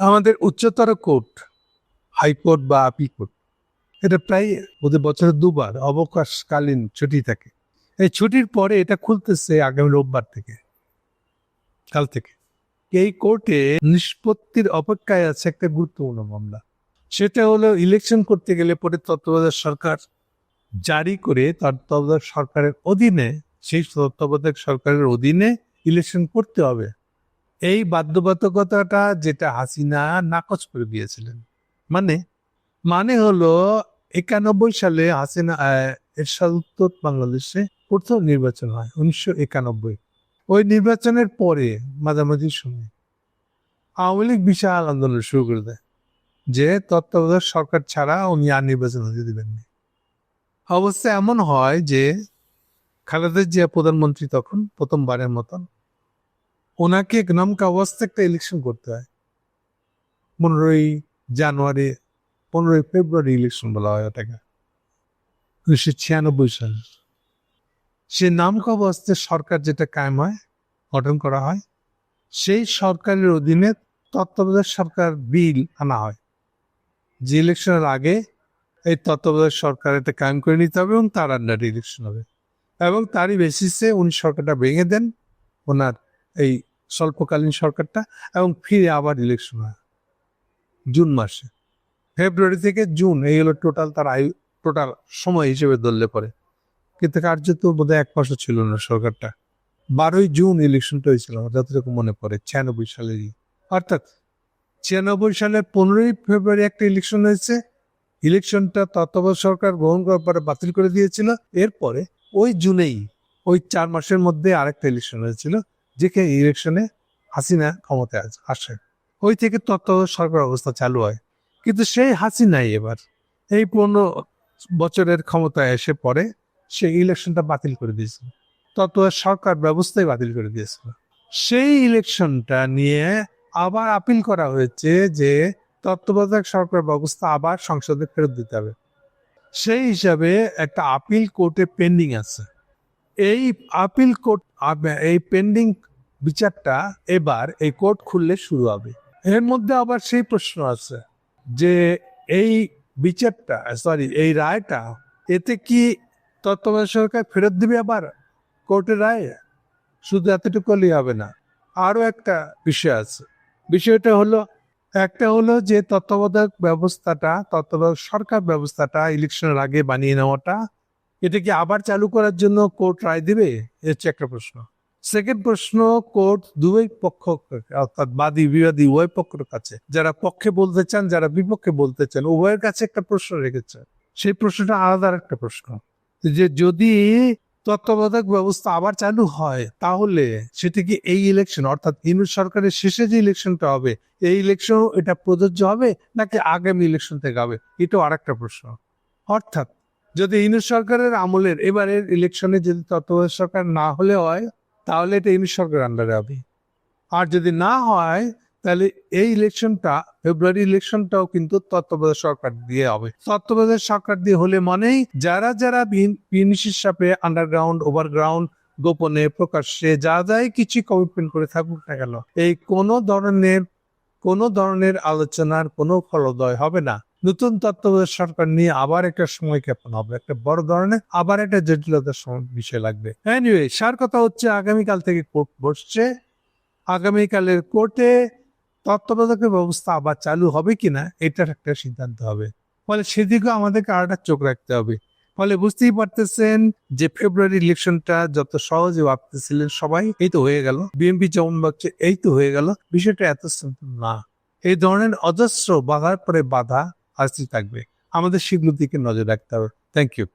আমাদের উচ্চতর court high court বা আপিল কোর্ট, এটা প্রায় ওদের বছরে দুবার অবকাশকালীন ছুটি থাকে। এই ছুটির পরে এটা খুলতেছে আগামী রোববার থেকে, কাল থেকে। এই কোর্টে নিষ্পত্তির অপেক্ষায় আছে একটা গুরুত্বপূর্ণ মামলা। সেটা হলো ইলেকশন করতে গেলে পরে তত্ত্বাবধায়ক সরকার জারি করে তত্ত্বাবধায়ক সরকারের অধীনে, সেই তত্ত্বাবধায়ক সরকারের অধীনে ইলেকশন করতে হবে। এই বাধ্যবাধকতাটা যেটা হাসিনা নাকচ করে দিয়েছিলেন। মানে মানে হলো একানব্বই সালে হাসিনা এরশাদ উত্তর বাংলাদেশে প্রথম নির্বাচন হয়, উনিশশো একানব্বই। ওই নির্বাচনের পরে, মাঝামাঝি সময়, আওয়ামী লীগ বিশাল আন্দোলন শুরু করে দেয়, যে তত্ত্বাবধায়ক সরকার ছাড়া উনি আর নির্বাচন হতে দিবেন না অবস্থা এমন হয় যে, খালেদা জিয়া প্রধানমন্ত্রী তখন প্রথমবারের মতন ওনাকে নামকা অবস্থা একটা ইলেকশন করতে হয়। পনেরোই জানুয়ারি, পনেরোই ফেব্রুয়ারি ইলেকশন বলা হয় ওটাকে। উনিশশো ছিয়ানব্বই সালে। সে নামকা অবস্থায় সরকার যেটা কায়েম হয়, গঠন করা হয়, সেই সরকারের অধীনে তত্ত্বাবধায়ক সরকার বিল আনা হয়। যে ইলেকশনের আগে এই তত্ত্বাবধায়ক সরকার এটা কায়েম করে নিতে হবে এবং তার আন্ডারে ইলেকশন হবে। এবং তারই বেসিসে উনি সরকারটা ভেঙে দেন। ওনার এই স্বল্পকালীন সরকারটা এবং ফিরে আবার ইলেকশন হয়। জুন মাসে। ফেব্রুয়ারি থেকে জুন এই হলো টোটাল তার আয়ু টোটাল সময় হিসেবে ধরলে পরে। কিন্তু কার্যত বোধহয় এক মাসও ছিল না সরকারটা। বারোই জুন ইলেকশনটা হয়েছিল, আমার যতটুকু মনে পড়ে, ছিয়ানব্বই সালেরই অর্থাৎ ছিয়ানব্বই সালের পনেরোই ফেব্রুয়ারি একটা ইলেকশন হয়েছে। ইলেকশনটা তত্ত্বাবধায়ক সরকার গ্রহণ করার পরে বাতিল করে দিয়েছিল। এরপরে ওই জুনেই ওই চার মাসের মধ্যে আরেকটা ইলেকশন হয়েছিল। যেখানে ইলেকশনে হাসিনা ক্ষমতায় আস- ওই থেকে তত্ত্বাবধায়ক সরকার অবস্থা চালু হয়। কিন্তু সেই হাসিনাই এবার এই পনেরো বছরের ক্ষমতায় এসে পরে সে ইলেকশনটা বাতিল করে দিয়েছিল তত্ত্বাবধায়ক সরকার ব্যবস্থাই বাতিল করে দিয়েছিল সেই ইলেকশনটা নিয়ে আবার আপিল করা হয়েছে যে তত্ত্বাবধায়ক সরকার ব্যবস্থা আবার সংসদে ফেরত দিতে হবে। সেই হিসাবে একটা আপিল কোর্টে পেন্ডিং আছে। এই আপিল কোর্ট এই পেন্ডিং বিচারটা এবার এই কোর্ট খুললে শুরু হবে। এর মধ্যে আবার সেই প্রশ্ন আছে যে এই বিচারটা সরি এই রায়টা, এতে কি তত্ত্বাবধায়ক সরকার ফেরত দিবে আবার কোর্টের রায়? শুধু এতটুকু হলেই হবে না। আরও একটা বিষয় আছে। বিষয়টা হলো, একটা হলো যে তত্ত্বাবধায়ক ব্যবস্থাটা, তত্ত্বাবধায়ক সরকার ব্যবস্থাটা ইলেকশনের আগে বানিয়ে নেওয়াটা, এটা কি আবার চালু করার জন্য কোর্ট রায় দিবে? হচ্ছে একটা প্রশ্ন। সেকেন্ড প্রশ্ন, কোর্ট দুই পক্ষ অর্থাৎ বাদী, বিবাদী উভয় পক্ষের কাছে, যারা পক্ষে বলতে চান, যারা বিপক্ষে বলতে চান, উভয়ের কাছে একটা প্রশ্ন রেখেছে। সেই প্রশ্নটা আলাদা একটা প্রশ্ন। যে যদি তত্ত্বাবধায়ক ব্যবস্থা আবার চালু হয়, তাহলে সেটা কি এই ইলেকশন অর্থাৎ ইউনিট সরকারের শেষে যে ইলেকশনটা হবে, এই ইলেকশন এটা প্রযোজ্য হবে, নাকি আগামী ইলেকশন থেকে হবে? এটাও আরেকটা প্রশ্ন। অর্থাৎ যদি ইউনিট সরকারের আমলের, এবারের ইলেকশনে যদি তত্ত্বাবধায়ক সরকার না হলে হয় তাহলে এটা ইউনিট সরকারের আন্ডারে হবে। আর যদি না হয়, তাহলে এই ইলেকশনটা ফেব্রুয়ারি ইলেকশনটাও কিন্তু তত্ত্বাবধায়ক সরকার দিয়ে হবে। তত্ত্বাবধায়ক সরকার দিয়ে হলে মানেই যারা যারা বিনিশির সাপে আন্ডারগ্রাউন্ড ওভারগ্রাউন্ড গোপনে প্রকাশ্যে যা যাই কিছু কমিটমেন্ট করে থাকুক না কেন, এই কোনো ধরনের কোনো ধরনের আলোচনার কোনো ফলদয় হবে না। নতুন তত্ত্বাবধায়ক সরকার নিয়ে আবার একটা সময় ক্ষেপণ হবে, একটা বড় ধরনের, আবার একটা জটিলতার বিষয় লাগবে। এনিওয়ে সার কথা হচ্ছে আগামীকাল থেকে কোর্ট বসছে। আগামীকালের কোর্টে তত্ত্বাবধায়কের ব্যবস্থা আবার চালু হবে কিনা, এটার একটা সিদ্ধান্ত হবে। ফলে সেদিকেও আমাদেরকে আর একটা চোখ রাখতে হবে। ফলে বুঝতেই পারতেছেন যে ফেব্রুয়ারি ইলেকশনটা যত সহজে ভাবতেছিলেন সবাই, এই তো হয়ে গেল। বিএনপি যেমন ভাবছে, এই তো হয়ে গেল। বিষয়টা এত না। এই ধরনের অজস্র বাধার পরে বাধা আসতে থাকবে। আমাদের সেগুলোর দিকে নজর রাখতে হবে। Thank you